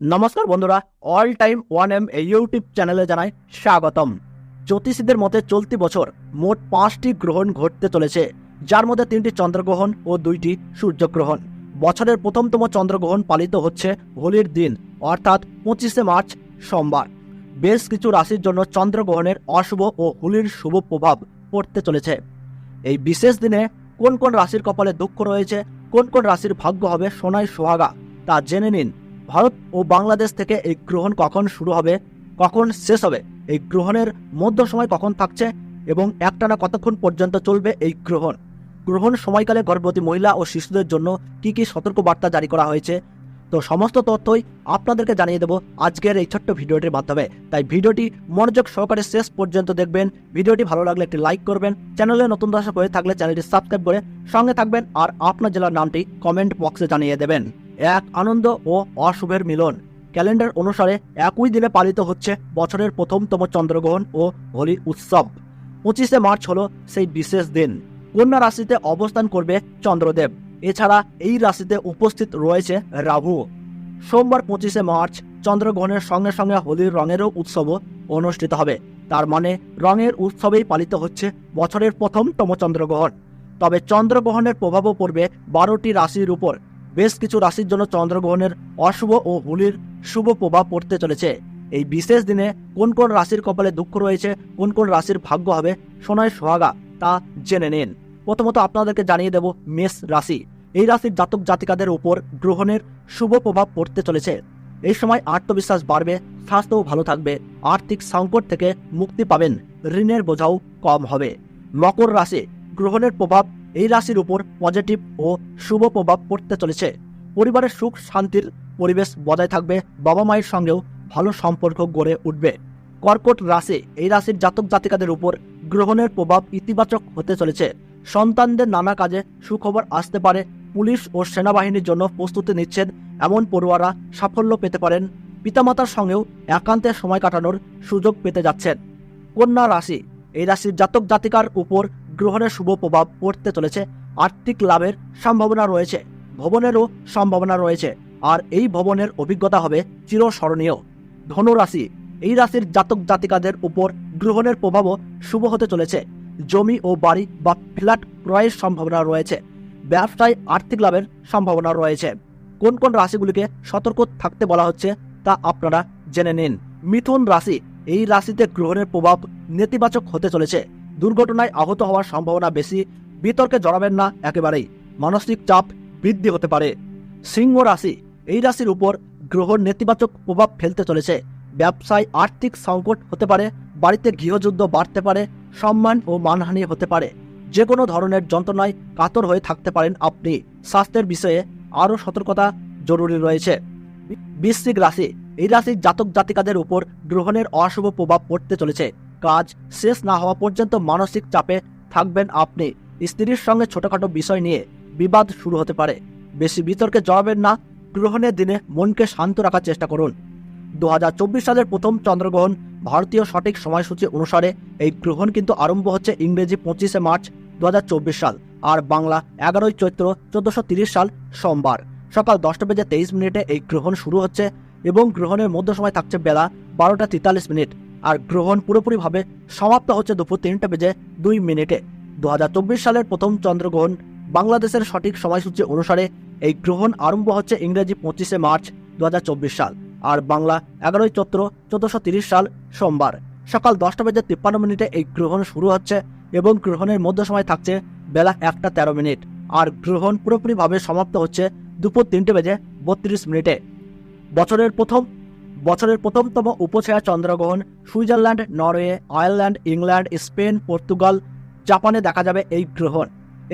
নমস্কার বন্ধুরা all time one M এই ইউটিউব চ্যানেলে জানাই স্বাগতম। জ্যোতিষীদের মতে চলতি বছর মোট পাঁচটি গ্রহণ ঘটতে চলেছে, যার মধ্যে তিনটি চন্দ্রগ্রহণ ও দুইটি সূর্যগ্রহণ। বছরের প্রথমতম চন্দ্রগ্রহণ পালিত হচ্ছে হোলির দিন, অর্থাৎ পঁচিশে মার্চ সোমবার। বেশ কিছু রাশির জন্য চন্দ্রগ্রহণের অশুভ ও হোলির শুভ প্রভাব পড়তে চলেছে। এই বিশেষ দিনে কোন কোন রাশির কপালে দুঃখ রয়েছে, কোন কোন রাশির ভাগ্য হবে সোনায় সোহাগা তা জেনে নিন। ভারত ও বাংলাদেশ থেকে এই গ্রহণ কখন শুরু হবে, কখন শেষ হবে, এই গ্রহণের মধ্য সময় কখন থাকছে এবং একটানা কতক্ষণ পর্যন্ত চলবে এই গ্রহণ? গ্রহণ সময়কালে গর্ভবতী মহিলা ও শিশুদের জন্য কি কি সতর্ক বার্তা জারি করা হয়েছে? তো সমস্ত তথ্যই আপনাদেরকে জানিয়ে দেবো আজকের এই ছোট্ট ভিডিওটির মাধ্যমে। তাই ভিডিওটি মনোযোগ সহকারে শেষ পর্যন্ত দেখবেন। ভিডিওটি ভালো লাগলে একটি লাইক করবেন। চ্যানেলে নতুন দর্শক হয়ে থাকলে চ্যানেলটি সাবস্ক্রাইব করে সঙ্গে থাকবেন আর আপনার জেলার নামটি কমেন্ট বক্সে জানিয়ে দেবেন। এক আনন্দ ও অশুভের মিলন। ক্যালেন্ডার অনুসারে একই দিনে পালিত হচ্ছে বছরের প্রথমতম চন্দ্রগ্রহণ ও হোলি উৎসব। পঁচিশে মার্চ হলো সেই বিশেষ দিন। কন্যা রাশিতে অবস্থান করবে চন্দ্রদেব। এছাড়া এই রাশিতে উপস্থিত রয়েছে রাহু। সোমবার পঁচিশে মার্চ চন্দ্রগ্রহণের সঙ্গে সঙ্গে হোলির রঙেরও উৎসবও অনুষ্ঠিত হবে। তার মানে রঙের উৎসবেই পালিত হচ্ছে বছরের প্রথমতম চন্দ্রগ্রহণ। তবে চন্দ্রগ্রহণের প্রভাবও পড়বে বারোটি রাশির উপর। বেশ কিছু রাশির জন্য চন্দ্রগ্রহণের অশুভ ও হোলির শুভ প্রভাব পড়তে চলেছে। এই বিশেষ দিনে কোন কোন রাশির কপালে দুঃখ রয়েছে, কোন কোন রাশির ভাগ্য হবে সোনায় সোহাগা তা জেনে নিন। প্রথমত আপনাদেরকে জানিয়ে দেব মেষ রাশি। এই রাশির জাতক জাতিকাদের উপর গ্রহণের শুভ প্রভাব পড়তে চলেছে। এই সময় আত্মবিশ্বাস বাড়বে, স্বাস্থ্যও ভালো থাকবে, আর্থিক সংকট থেকে মুক্তি পাবেন, ঋণের বোঝাও কম হবে। মকর রাশি, গ্রহণের প্রভাব এই রাশির উপর পজিটিভ ও শুভ প্রভাব পড়তে চলেছে। পরিবারের সুখ, শান্তির পরিবেশ বজায় থাকবে, বাবা মায়ের সঙ্গেও ভালো সম্পর্ক গড়ে উঠবে। কর্কট রাশি এই রাশির জাতক জাতিকাদের উপর গ্রহণের প্রভাব ইতিবাচক হতে চলেছে। সন্তানদের নানা কাজে সুখবর আসতে পারে, পুলিশ ও সেনাবাহিনীর জন্য প্রস্তুতি নিচ্ছেন এমন পড়ুয়ারা সাফল্য পেতে পারেন। পিতামাতার সঙ্গেও একান্তে সময় কাটানোর সুযোগ পেতে যাচ্ছেন। কন্যা রাশি এই রাশির জাতক জাতিকার উপর গ্রহণের শুভ প্রভাব পড়তে চলেছে। আর্থিক লাভের সম্ভাবনা রয়েছে, ভবনেরও সম্ভাবনা রয়েছে, আর এই ভবনের অভিজ্ঞতা হবে চিরস্মরণীয়। ধনু রাশি এই রাশির জাতক জাতিকাদের উপর গ্রহণের প্রভাবও শুভ হতে চলেছে। জমি ও বাড়ি বা ফ্ল্যাট ক্রয়ের সম্ভাবনা রয়েছে, ব্যবসায় আর্থিক লাভের সম্ভাবনা রয়েছে। কোন কোন রাশিগুলিকে সতর্ক থাকতে বলা হচ্ছে তা আপনারা জেনে নিন। মিথুন রাশি, এই রাশিতে গ্রহণের প্রভাব নেতিবাচক হতে চলেছে দুর্ঘটনায় আহত হওয়ার সম্ভাবনা বেশি, বিতর্কে জড়াবেন না একেবারেই। মানসিক চাপ বৃদ্ধি হতে পারে। সিংহ রাশি, এই রাশির উপর গ্রহণ নেতিবাচক প্রভাব ফেলতে চলেছে। ব্যবসায় আর্থিক সংকট হতে পারে, বাড়িতে গৃহযুদ্ধ বাড়তে পারে, সম্মান ও মানহানি হতে পারে। যে কোনো ধরনের যন্ত্রণায় কাতর হয়ে থাকতে পারেন আপনি। স্বাস্থ্যের বিষয়ে আরও সতর্কতা জরুরি রয়েছে। বৃশ্চিক রাশি, এই রাশির জাতক জাতিকাদের উপর গ্রহণের অশুভ প্রভাব পড়তে চলেছে। কাজ শেষ না হওয়া পর্যন্ত মানসিক চাপে থাকবেন আপনি। স্ত্রীর সঙ্গে ছোটখাটো বিষয় নিয়ে বিবাদ শুরু হতে পারে। বেশি বিতর্কে জড়াবেন না। গ্রহণের দিনে মনকে শান্ত রাখার চেষ্টা করুন। দু হাজার চব্বিশ সালের প্রথম চন্দ্রগ্রহণ ভারতীয় সঠিক সময়সূচি অনুসারে এই গ্রহণ কিন্তু আরম্ভ হচ্ছে ইংরেজি পঁচিশে মার্চ দু হাজার চব্বিশ সাল আর বাংলা এগারোই চৈত্র চোদ্দশো সাল সোমবার। সকাল দশটা বেজে তেইশ মিনিটে এই গ্রহণ শুরু হচ্ছে এবং গ্রহণের মধ্য সময় থাকছে বেলা বারোটা তেতাল্লিশ মিনিট। আর গ্রহণ পুরোপুরিভাবে সমাপ্ত হচ্ছে দুপুর তিনটে বেজে দুই মিনিটে। দু হাজার চব্বিশ সালের প্রথম চন্দ্রগ্রহণ বাংলাদেশের সঠিক সময়সূচি অনুসারে এই গ্রহণ আরম্ভ হচ্ছে ইংরেজি পঁচিশে মার্চ দু হাজার চব্বিশ সাল আর বাংলা এগারোই চৈত্র চোদ্দশো সাল সোমবার। সকাল দশটা বেজে তিপ্পান্ন মিনিটে এই গ্রহণ শুরু হচ্ছে এবং গ্রহণের মধ্য সময় থাকছে বেলা একটা তেরো মিনিট আর গ্রহণ পুরোপুরিভাবে সমাপ্ত হচ্ছে দুপুর তিনটে বেজে বত্রিশ মিনিটে। বছরের প্রথম বছরের প্রথমতম উপছায়া চন্দ্রগ্রহণ Switzerland, Norway, Ireland, England, Spain, Portugal, জাপানে দেখা যাবে এই গ্রহণ।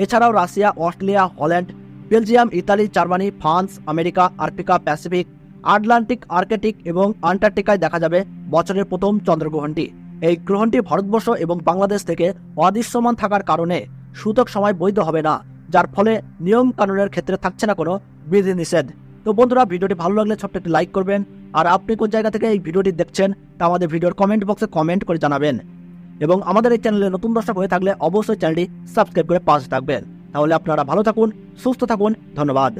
এছাড়াও Russia, Australia, Holland, Belgium, Italy, Germany, France, America Africa Pacific, Atlantic, Arctic এবং আন্টার্কটিকায় দেখা যাবে বছরের প্রথম চন্দ্রগ্রহণটি। এই গ্রহণটি ভারতবর্ষ এবং বাংলাদেশ থেকে অদৃশ্যমান থাকার কারণে সূতক সময় বৈধ হবে না, যার ফলে নিয়ম কানুনের ক্ষেত্রে থাকছে না কোনো বিধিনিষেধ। তো বন্ধুরা, ভিডিওটি ভালো লাগলে ছোট্ট একটি লাইক করবেন। আর আপনি কোন জায়গা থেকে এই ভিডিওটি দেখছেন, তা আমাদের ভিডিওর কমেন্ট বক্সে কমেন্ট করে জানাবেন। এবং আমাদের এই চ্যানেলে নতুন দর্শক হয়ে থাকলে অবশ্যই চ্যানেলটি সাবস্ক্রাইব করে পাশে থাকবেন। তাহলে আপনারা ভালো থাকুন, সুস্থ থাকুন, ধন্যবাদ।